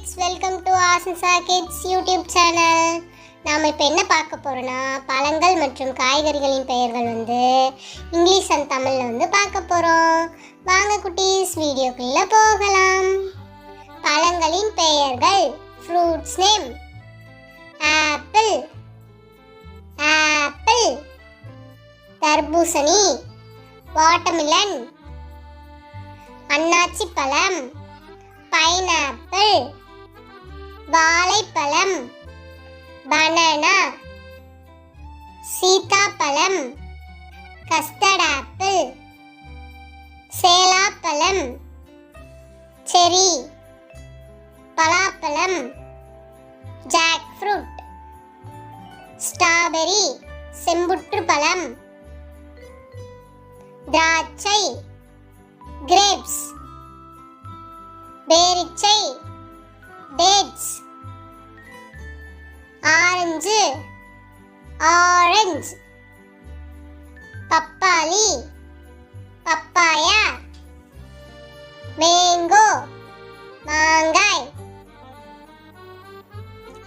Kids welcome to Aasansa kids YouTube channel நாம் இப்போ என்ன பார்க்க போகிறோன்னா பழங்கள் மற்றும் காய்கறிகளின் பெயர்கள் வந்து இங்கிலீஷ் அண்ட் தமிழில் வந்து பார்க்க போகிறோம் வாங்க குட்டீஸ் வீடியோக்குள்ளே போகலாம். பழங்களின் பெயர்கள் ஃப்ரூட்ஸ் நேம் ஆப்பிள் ஆப்பிள் தர்பூசணி வாட்டர்மிலன் அன்னாச்சி பழம் பைனாப்பிள் பழம் பனானா சீதாப்பழம் கஸ்டர்ட் ஆப்பிள் சேலாப்பழம் செரி பலாப்பழம் ஜாக் ஃப்ரூட் ஸ்ட்ராபெரி செம்புற்று பழம் திராட்சை கிரேப்ஸ் பேரிச்சை ஆரஞ்சு ஆரஞ்சு. பப்பாளி பப்பாயா மேங்கோ மாங்காய்.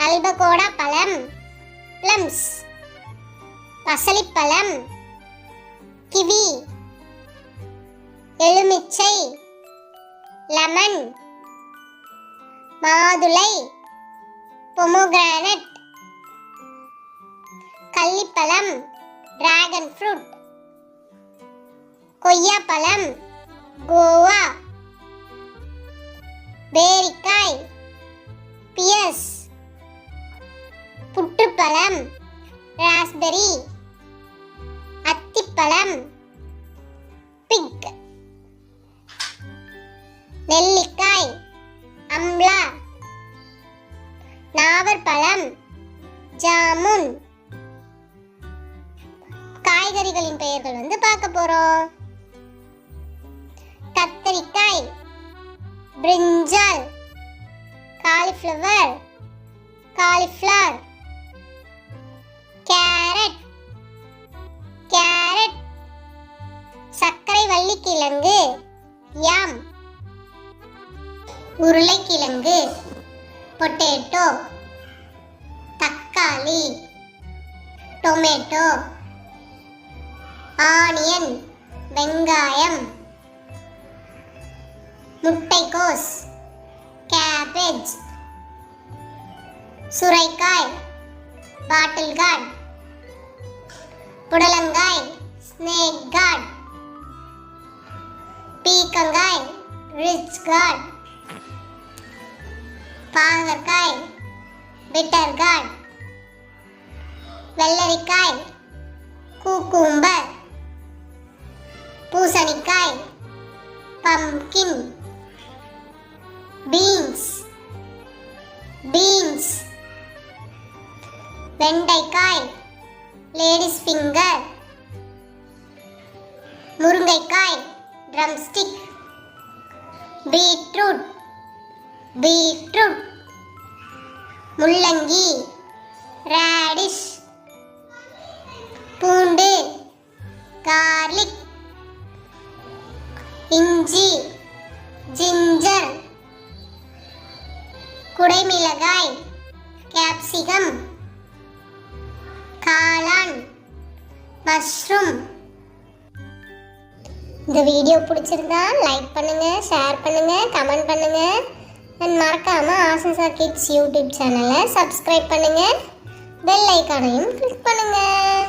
அல்பகோடா பழம் பிளம்ஸ் பசலிப்பழம் கிவி. எலுமிச்சை லெமன் மாதுளை பொமோகிரானட் அல்லிப்பழம் டிராகன் ஃப்ரூட் கொய்யாப்பழம் கோவா பேரிக்காய் பியஸ் புற்றுப்பழம் ராஸ்பெரி அத்திப்பழம் பிக் நெல்லிக்காய் அம்லா நாவற்பழம் ஜாமுன் காய்கறிகளின் பெயர்கள் வந்து பார்க்க போறோம். கத்தரிக்காய் brinjal cauliflower cauliflower carrot carrot சர்க்கரை வள்ளிக்கிழங்கு யாம் உருளைக்கிழங்கு பொட்டேட்டோ தக்காளி டொமேட்டோ ஆனியன் வெங்காயம் முட்டைக்கோஸ் கேபேஜ் சுரைக்காய் பாட்டில் கார்ட் புடலங்காய் ஸ்னேக் கார்ட் பீக்கங்காய் ரிச் கார்ட் பாகற்காய் பிட்டர் கார்ட் வெள்ளரிக்காய் கூக்கும்பர் பூசணிக்காய் பம்கின் பீன்ஸ் பீன்ஸ் வெண்டைக்காய் லேடிஸ் ஃபிங்கர் முருங்கைக்காய் ட்ரம்ஸ்டிக் பீட்ரூட் பீட்ரூட் முள்ளங்கி ரேடிஷ் குடைமிளகாய் கேப்சிகம் காளான் மஷ்ரூம் இந்த வீடியோ பிடிச்சிருந்தா லைக் பண்ணுங்க ஷேர் பண்ணுங்க கமெண்ட் பண்ணுங்க. அண்ட் மறக்காம ஆசன்சா கிட்ஸ் யூடியூப் சேனலை சப்ஸ்கிரைப் பண்ணுங்க. பெல் ஐக்கானையும் பண்ணுங்கள்